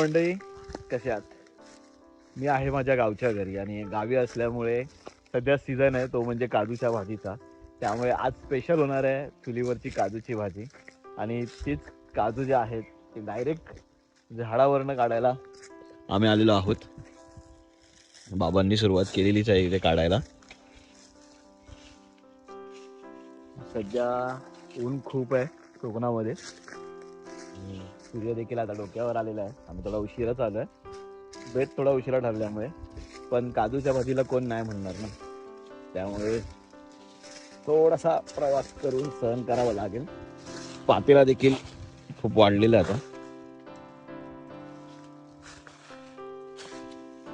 मंडळी कशात मी आहे माझ्या गावच्या घरी आणि गावी असल्यामुळे सध्या सीझन आहे तो म्हणजे काजूच्या भाजीचा. त्यामुळे आज स्पेशल होणार आहे चुलीवरची काजूची भाजी. आणि तीच काजू जे आहेत ते डायरेक्ट झाडावरनं काढायला आम्ही आलेलो आहोत. बाबांनी सुरुवात केलेलीच आहे इथे काढायला. सध्या ऊन खूप आहे कोकणामध्ये. सूर्य देखील आता डोक्यावर आलेला आहे. आम्ही थोडा उशिराच आलोय. बेट थोडा उशिरा ठरल्यामुळे. पण काजूच्या भाजीला कोण नाही म्हणणार ना. त्यामुळे थोडासा प्रवास करून सहन करावा लागेल. पातेला देखील खूप वाढलेला आहे आता.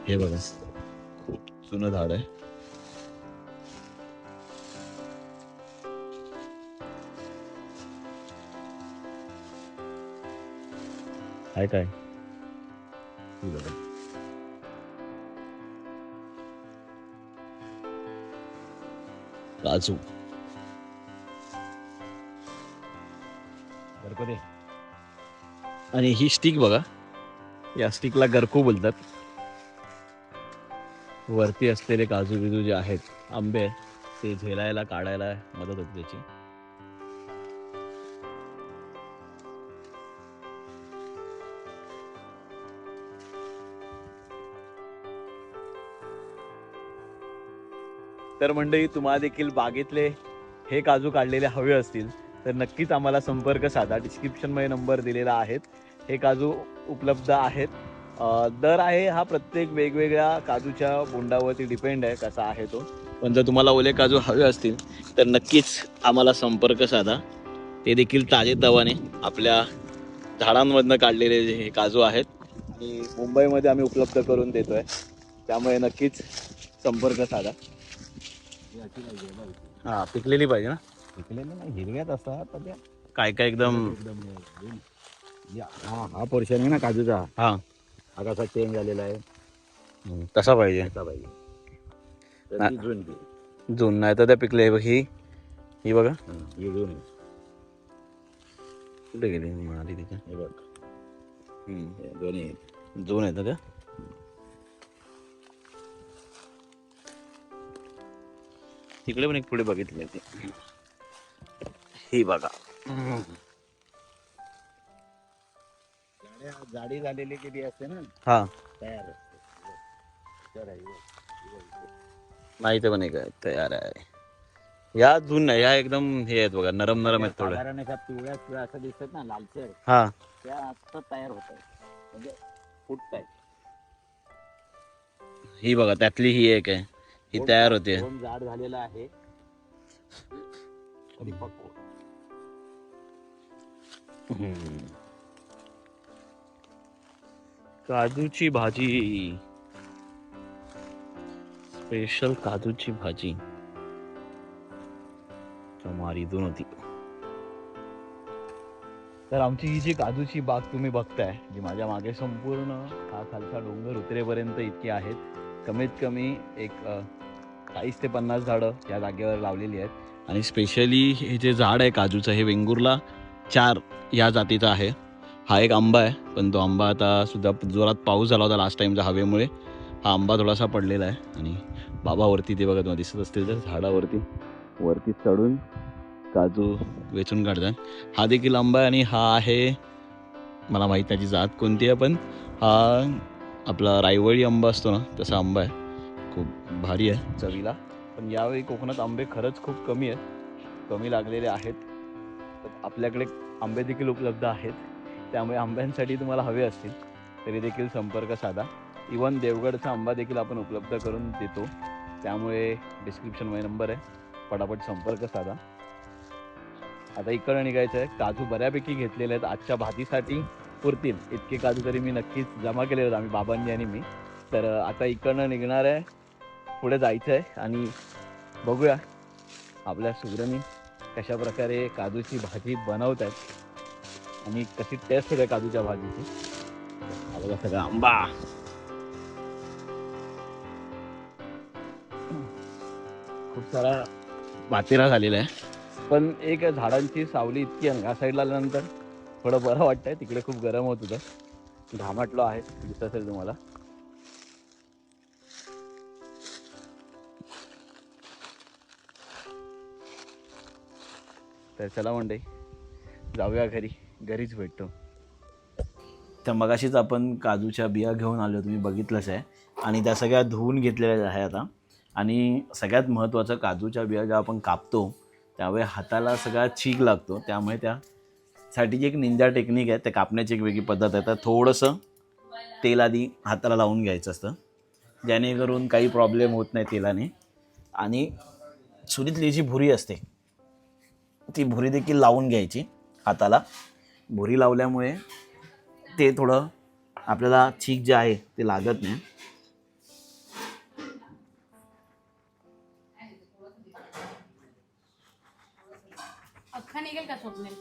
हे बघा. खूप जुनं झाड आहे. आहे काय काजू गरको आणि ही स्टिक बघा या स्टिकला गरको बोलतात. वरती असलेले काजू बिजू जे आहेत आंबे ते झेलायला काढायला मदत होते त्याची. तर मंडळी तुम्हाला देखील बागेतले हे काजू काढलेले हवे असतील तर नक्कीच आम्हाला संपर्क साधा. डिस्क्रिप्शनमध्ये नंबर दिलेला आहेत. हे काजू उपलब्ध आहेत. दर आहे हा प्रत्येक वेगवेगळ्या काजूच्या बोंडावरती डिपेंड आहे कसा आहे तो. पण जर तुम्हाला ओले काजू हवे असतील तर नक्कीच आम्हाला संपर्क साधा. ते देखील ताजे तवाने आपल्या झाडांमधनं काढलेले जे हे काजू आहेत आणि मुंबईमध्ये आम्ही उपलब्ध करून देतो आहे त्यामुळे नक्कीच संपर्क साधा. हा पिकलेली पाहिजे ना? पिकलेलं नाही हिरव्यात असतात पण त्या काय काय एकदम एकदम या- हा हा पोर्शन आहे ना काजूचा. हा. हा कसा चेंज झालेला आहे. हम्म, तसा पाहिजे. असा पाहिजे. तर. ती जुन नाही तर त्या पिकले बघ ही ही बघा. हा, ही जुन आहे. कुठे गेली? मारी तिच्या. हे बघ. हम्म, हे दोन्ही जून आहेत ना त्या? तिकडे पण एक पुढे बघितली ती. ही बघा. जाडी झालेली किती असते ना? हा. तयार असते. तर नाही पण एक तयार आहे. या जून नाही या एकदम हे आहेत बघा नरम नरम आहेत. थोडे साधारण अशा पिवळ्या पिवळ्या असं दिसतात ना लालसर. हा. त्या आता तयार होत आहेत. म्हणजे फुटत आहेत ही बघा त्यातली ही एक आहे. ही तयार होते. दोन जाड झालेला आहे. परिपक्व काजूची भाजी. स्पेशल काजूची भाजी. मारीतून होती तर आमची ही जी काजूची बाग तुम्ही बघताय जी माझ्या मागे संपूर्ण हा खालचा डोंगर उतरेपर्यंत इतकी आहेत कमीत कमी एक चाळीस ते पन्नास झाडं या जागेवर लावलेली आहेत. आणि स्पेशली हे जे झाड आहे काजूचं हे वेंगुर्ला चार या जातीचं आहे. हा एक आंबा आहे पण तो आंबा आता सुद्धा जोरात पाऊस झाला होता लास्ट टाईमच्या हवेमुळे. हा आंबा थोडासा पडलेला आहे आणि बाबावरती ते बघा तुम्हाला दिसत असतील तर झाडावरती वरती चढून काजू वेचून काढतात. हा देखील आंबा आहे आणि हा आहे मला माहीत त्याची जात कोणती आहे पण हा आपला रायवळी आंबा असतो ना तसा आंबा आहे. खूप भारी आहे चवीला. पण यावेळी कोकणात आंबे खरंच खूप कमी आहेत. कमी लागलेले आहेत. तर आपल्याकडे आंबे देखील उपलब्ध आहेत. त्यामुळे आंब्यांसाठी तुम्हाला हवे असतील तरी देखील संपर्क साधा. इवन देवगडचा आंबा देखील आपण उपलब्ध करून देतो. त्यामुळे डिस्क्रिप्शनमध्ये नंबर आहे. पटापट संपर्क साधा. आता इकडं निघायचं आहे काजू बऱ्यापैकी घेतलेले आहेत. आजच्या भाजीसाठी पुरतील. इतके काजू तरी मी नक्कीच जमा केले होते. आम्ही बाबांनी आणि मी. तर आता इकडनं निघणार आहे. पुढे जायचं आहे आणि बघूया आपल्या सुगरणी कशा प्रकारे काजूची भाजी बनवत आहेत आणि कशी टेस्ट होते काजूच्या भाजीची. बघा सगळा आंबा. खूप सारा मातेरा झालेला आहे. पण एक झाडांची सावली इतकी आहे ह्या साईडला आल्यानंतर थोडं बरं वाटतंय तिकडे खूप गरम होत होतं. घामाटलो आहे दिसत असेल तुम्हाला. तर चला म्हणते जाऊया घरी घरीच भेटतो. तर मगाशीच आपण काजूच्या बिया घेऊन आलो तुम्ही बघितलंच आहे. आणि त्या सगळ्या धुवून घेतलेल्या आहे आता. आणि सगळ्यात महत्त्वाचं काजूच्या बिया ज्या आपण कापतो त्यावेळी हाताला सगळा चीक लागतो त्यामुळे त्या जी एक निंजा टेक्निक आहे ते कापण्याची एक वेगळी पद्धत आहे. तर थोडंसं तेल आधी हाताला लावून घ्यायचं असतं. जेणेकरून काही प्रॉब्लेम होत नाही तेलाने. आणि सुरीतली जी भुरी असते ती भुरी देखील लावून घ्यायची हाताला. भुरी लावल्यामुळे ते थोडं आपल्याला चीक जे आहे ते लागत नाही. अख्खा निघेल का स्वप्नेल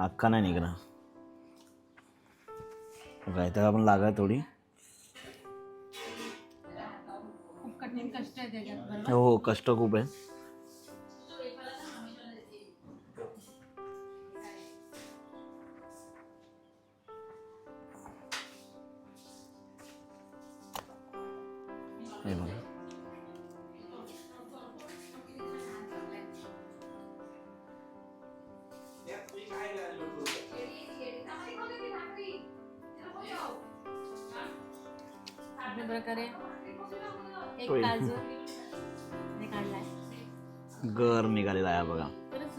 अख्खा नाही निघणार. काय तर आपण लागा थोडी. हो हो कष्ट खूप आहे. हे बघा. प्रकारे एक. काजू काढलाय गर निघालेला आहे बघा खरंच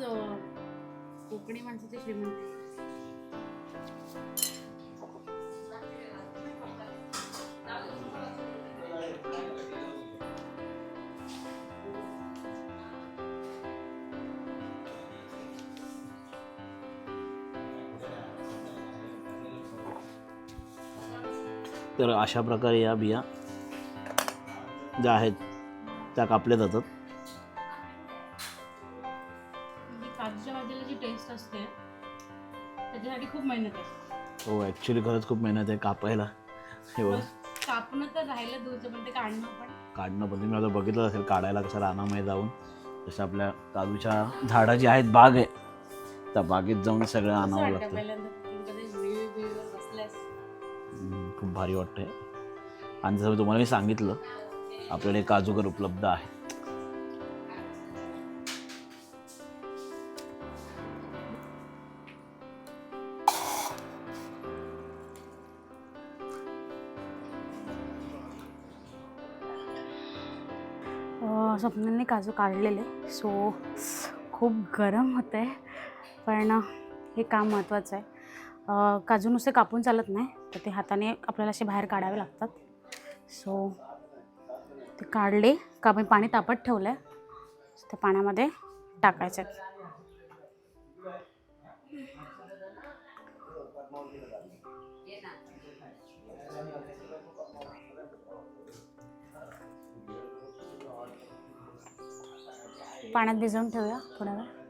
कोकणी माणसाची श्रीमंती तर अशा प्रकारे या बिया ज्या आहेत त्या कापल्या जातात. ही काजूच्या भाजीला जी टेस्ट असते त्याच्यासाठी खूप मेहनत आहे. हो ॲक्च्युली खरंच खूप मेहनत आहे कापायला. हे बघ. कापणं तर राहिलं दूरचं पण ते काढणं पण. काढणं पण. तुम्ही आता बघितलं असेल काढायला कसं रानामध्ये जाऊन जसं आपल्या काजूच्या झाडं जी आहेत बाग आहे त्या बागेत जाऊन सगळं आणावं लागतं. खूप भारी वाटतंय. आणि जसं तुम्हाला मी सांगितलं आपल्याकडे काजूगर उपलब्ध आहे. स्वप्नांनी काजू काढलेले. सो खूप गरम होतं आहे पण हे काम महत्त्वाचं आहे. काजू नुसते कापून चालत नाही तर ते हाताने आपल्याला असे बाहेर काढावे लागतात. सो ते काढले का मी पाणी तापत ठेवलं आहे त्या पाण्यामध्ये टाकायचं. पाण्यात भिजवून ठेवूया थोडा वेळ.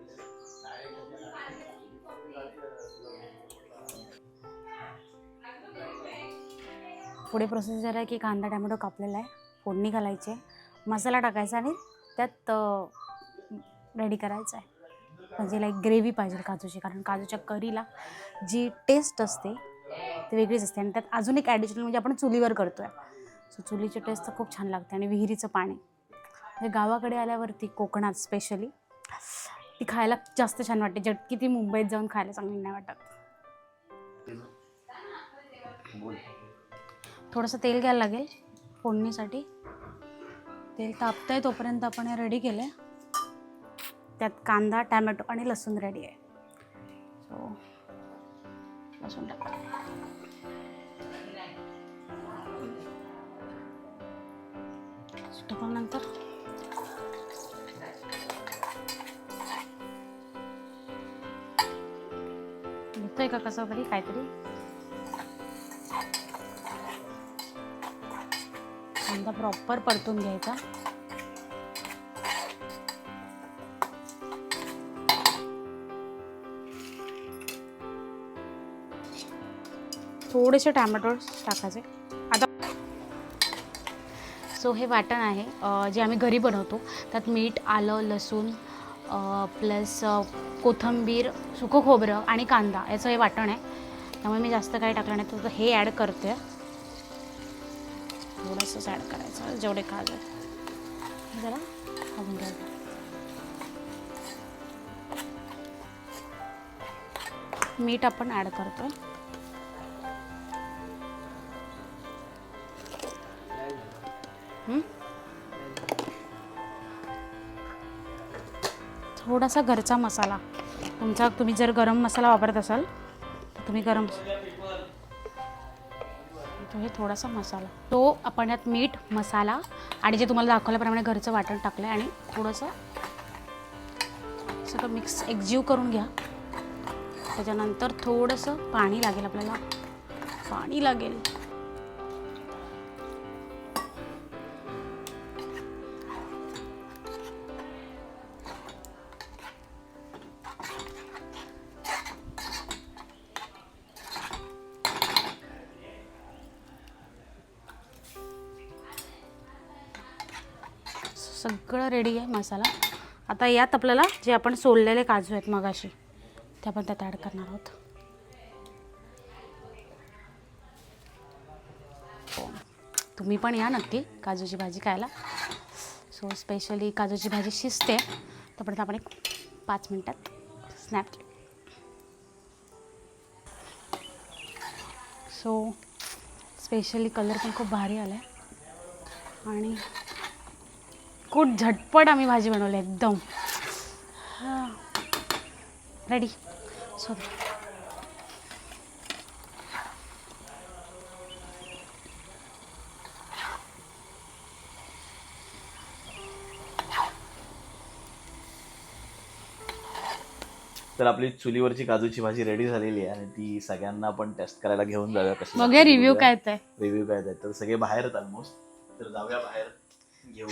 पुढे प्रोसेस आहे की कांदा टॅमॅटो कापलेला आहे. फोडणी घालायची आहे. मसाला टाकायचा आणि त्यात रेडी करायचं आहे. म्हणजे लाईक ग्रेव्ही पाहिजे काजूची कारण काजूच्या करीला जी टेस्ट असते ती वेगळीच असते. आणि त्यात अजून एक ॲडिशनल म्हणजे आपण चुलीवर करतो आहे सो चुलीची टेस्ट तर खूप छान लागते आणि विहिरीचं पाणी. म्हणजे गावाकडे आल्यावरती कोकणात स्पेशली ती खायला जास्त छान वाटते. झटकी ती मुंबईत जाऊन खायला चांगली नाही वाटत. थोडंसं तेल घ्यायला लागेल फोडणीसाठी. तेल तापतंय तोपर्यंत आपण हे रेडी केलं आहे त्यात कांदा टॅमॅटो आणि लसूण रेडी आहे. सो लसूण टाक. टाकल्यानंतर येतोय का कसं तरी काहीतरी? कांदा प्रॉपर परतून घ्यायचा. थोडेसे टॅमॅटो टाकायचे. आता सो हे वाटण आहे. जे आम्ही घरी बनवतो त्यात मीठ आलं लसूण प्लस कोथिंबीर सुकं खोबरं आणि कांदा याचं हे वाटण आहे. त्यामुळे मी जास्त काही टाकलं नाही तर हे ॲड करते. थोडंसंच ॲड करायचं जेवढे काजू जरा खाऊन घ्यायचं मीठ आपण ॲड करतो थोडासा घरचा मसाला. तुमचा तुम्ही जर गरम मसाला वापरत असाल तर तुम्ही गरम तो हे थोडासा मसाला. तो आपण यात मीठ मसाला आणि जे तुम्हाला दाखवल्याप्रमाणे घरचं वाटण टाकलं आहे आणि थोडंसं सगळं मिक्स एकजीव करून घ्या. त्याच्यानंतर थोडंसं पाणी लागेल आपल्याला. पाणी लागेल. सगळं रेडी आहे मसाला. आता यात आपल्याला जे आपण सोललेले काजू आहेत मगाशी ते आपण त्यात ॲड करणार आहोत. हो. तुम्ही पण या नक्की काजूची भाजी खायला. सो स्पेशली काजूची भाजी शिजते. तोपर्यंत आपण एक पाच मिनटात स्नॅप सो स्पेशली कलर पण खूप भारी आला आहे आणि खूप झटपट आम्ही भाजी बनवली एकदम. रेडी सो तर आपली चुलीवरची काजूची भाजी रेडी झालेली आहे आणि ती सगळ्यांना आपण टेस्ट करायला घेऊन जाऊया कशी बघूया रिव्ह्यू काय रिव्ह्यू काय तर सगळे बाहेर आहेत ऑलमोस्ट तर जाऊया बाहेर. घेऊ.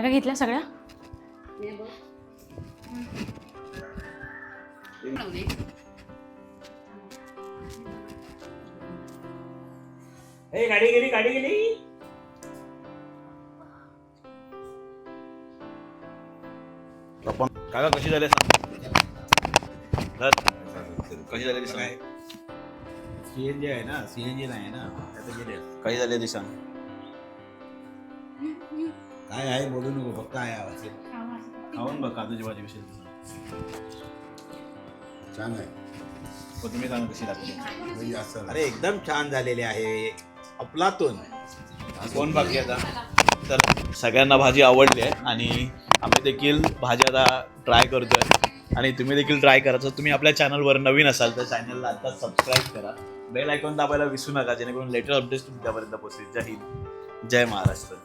बॅगा घेतल्या सगळ्या? ए गाडी गेली गाडी गेली. काका कशी झाली. कशी झाली सांग सीएनजी आहे ना सीएनजी नाही ना कशी झाली सांग काय आहे बोलू नको फक्त आहे आवाज. खाऊन बघ काजूची भाजी विषयी छान आहे. हो, तुम्ही सांगा कशी लागली म्हणजे असं. अरे एकदम छान झालेले आहे. अफलातून कोण बाकी आता. तर सगळ्यांना भाजी आवडली आहे आणि आम्ही देखील भाजी आता ट्राय करतोय. आणि तुम्ही देखील ट्राय करा. जर तुम्ही आपल्या चॅनलवर नवीन असाल तर चॅनलला आता सबस्क्राईब करा. बेल आयकॉन दाबायला विसरू नका जेणेकरून लेटेस्ट अपडेट्स तुमच्यापर्यंत पोहोचतील. जय हिंद. जय महाराष्ट्र.